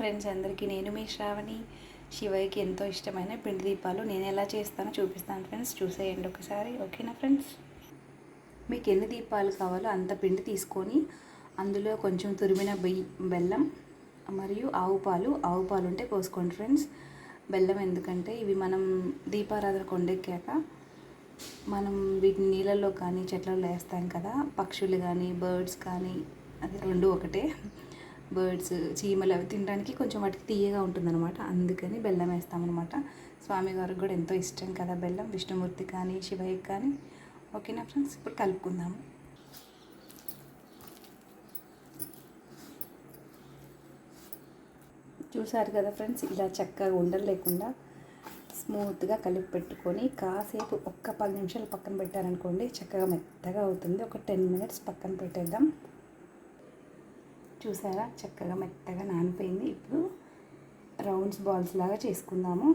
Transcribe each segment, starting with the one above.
Friends అందరికీ నేను మీ శ్రావణి. శివయ్యకి ఎంతో ఇష్టమైన పిండి దీపాలు నేను ఎలా చేస్తానో చూపిస్తాను ఫ్రెండ్స్ చూసేయండి ఒకసారి ఓకేనా ఫ్రెండ్స్ మీకు ఎన్ని దీపాలు కావాలో అంత పిండి తీసుకొని అందులో కొంచెం తురిమిన బెయ్యి బెల్లం మరియు ఆవు పాలు. ఆవు పాలు ఉంటే పోసుకోండి ఫ్రెండ్స్ బెల్లం ఎందుకంటే ఇవి మనం దీపారాధన కొండెక్కాక మనం వీటిని నీళ్ళల్లో కానీ చెట్లలో వేస్తాం కదా. పక్షులు కానీ బర్డ్స్ కానీ అది రెండు ఒకటే. బర్డ్స్ చీమలు అవి తినడానికి కొంచెం వాటికి తీయగా ఉంటుందన్నమాట. అందుకని బెల్లం వేస్తామన్నమాట. స్వామివారికి కూడా ఎంతో ఇష్టం కదా బెల్లం. విష్ణుమూర్తి కానీ శివయ్యకి కానీ. ఓకేనా ఫ్రెండ్స్? ఇప్పుడు కలుపుకుందాము. చూసారు కదా ఫ్రెండ్స్? ఇలా చక్కగా ఉండలు లేకుండా స్మూత్గా కలిపి పెట్టుకొని కాసేపు ఒక్క పది నిమిషాలు పక్కన పెట్టారనుకోండి చక్కగా మెత్తగా అవుతుంది. ఒక టెన్ మినిట్స్ పక్కన పెట్టేద్దాం. చూసారా? చక్కగా మెత్తగా నానిపోయింది. ఇప్పుడు రౌండ్స్ బాల్స్ లాగా చేసుకుందాము.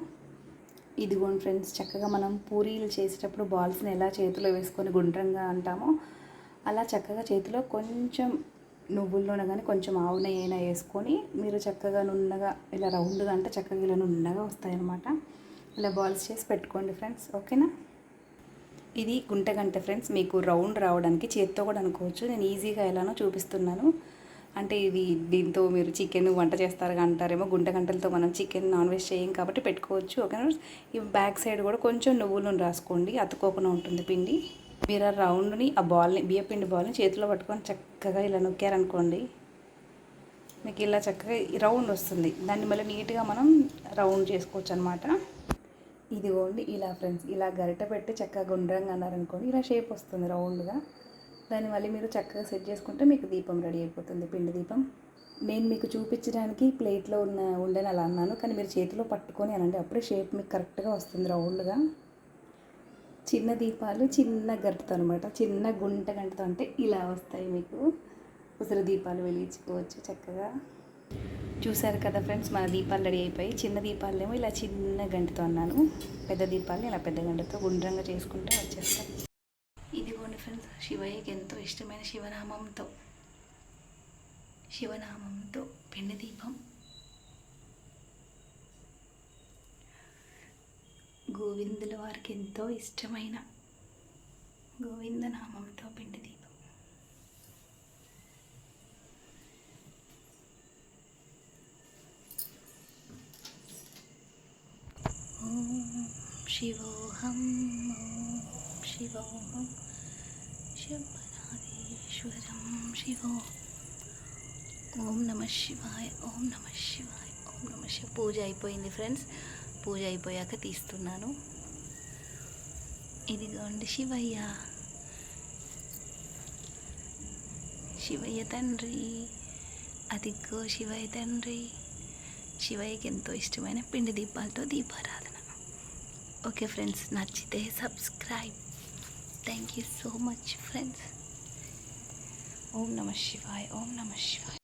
ఇదిగోండి ఫ్రెండ్స్ చక్కగా మనం పూరీలు చేసేటప్పుడు బాల్స్ని ఎలా చేతిలో వేసుకొని గుండ్రంగా అంటామో అలా చక్కగా చేతిలో కొంచెం నువ్వుల్లోనే కానీ కొంచెం ఆవు అయినా వేసుకొని మీరు చక్కగా నున్నగా ఇలా రౌండ్గా అంటే చక్కగా ఇలా నున్నగా వస్తాయన్నమాట. ఇలా బాల్స్ చేసి పెట్టుకోండి ఫ్రెండ్స్ ఓకేనా? ఇది గుంటగంట ఫ్రెండ్స్ మీకు రౌండ్ రావడానికి చేత్తో కూడా అనుకోవచ్చు. నేను ఈజీగా ఎలానో చూపిస్తున్నాను. అంటే ఇది దీంతో మీరు చికెన్ వంట చేస్తారు అంటారేమో గుంట గంటలతో మనం చికెన్ నాన్ వెజ్ చేయం కాబట్టి పెట్టుకోవచ్చు. ఓకేనా ఈ బ్యాక్ సైడ్ కూడా కొంచెం నువ్వుల నూనె రాసుకోండి అతుక్కోకుండా ఉంటుంది పిండి. మీరు ఆ రౌండ్ని ఆ బాల్ని బియ్య పిండి బాల్ని చేతిలో పట్టుకొని చక్కగా ఇలా నొక్కారనుకోండి మీకు ఇలా చక్కగా రౌండ్ వస్తుంది. దాన్ని మళ్ళీ నీట్గా మనం రౌండ్ చేసుకోవచ్చు అనమాట ఇదిగోండి ఇలా ఫ్రెండ్స్ ఇలా గరిట పెట్టి చక్కగా గుండ్రంగా అన్నారనుకోండి ఇలా షేప్ వస్తుంది రౌండ్గా. దాన్ని మళ్ళీ మీరు చక్కగా సెట్ చేసుకుంటే మీకు దీపం రెడీ అయిపోతుంది పిండి దీపం. నేను మీకు చూపించడానికి ప్లేట్లో ఉన్న ఉండని అలా అన్నాను కానీ మీరు చేతిలో పట్టుకొని అనండి. అప్పుడే షేప్ మీకు కరెక్ట్గా వస్తుంది రౌండ్గా. చిన్న దీపాలు చిన్న గంటతో అనమాట చిన్న గుంట గంటతో అంటే ఇలా వస్తాయి మీకు. ఉసిరి దీపాలు వెలిగించుకోవచ్చు చక్కగా. చూసారు కదా ఫ్రెండ్స్ మన దీపాలు రెడీ అయిపోయి చిన్న దీపాలేమో ఇలా చిన్న గంటతో అన్నాను. పెద్ద దీపాలు ఇలా పెద్ద గంటతో గుండ్రంగా చేసుకుంటే వచ్చేస్తాయి. ఇదిగోండి ఫ్రెండ్స్ శివయ్యకి ఎంతో ఇష్టమైన శివనామంతో శివనామంతో పిండి దీపం. గోవిందుల వారికి ఎంతో ఇష్టమైన గోవిందనామంతో పిండి దీపం. ఓం శివోహం ఓం శివోహం. శివనాదేశ్వరం శివో ఓం నమ శివాయ ఓం నమ శివాయ ఓం నమ శివ పూజ అయిపోయింది ఫ్రెండ్స్ పూజ అయిపోయాక తీస్తున్నాను. ఇదిగోండి శివయ్య. శివయ్య తండ్రి. అదిగో శివయ్య తండ్రి. శివయ్యకి ఎంతో ఇష్టమైన పిండి దీపాలతో దీపారాధన. ఓకే ఫ్రెండ్స్ నచ్చితే subscribe thank you so much friends ఓం నమ శివాయ్ ఓం నమ శివాయ్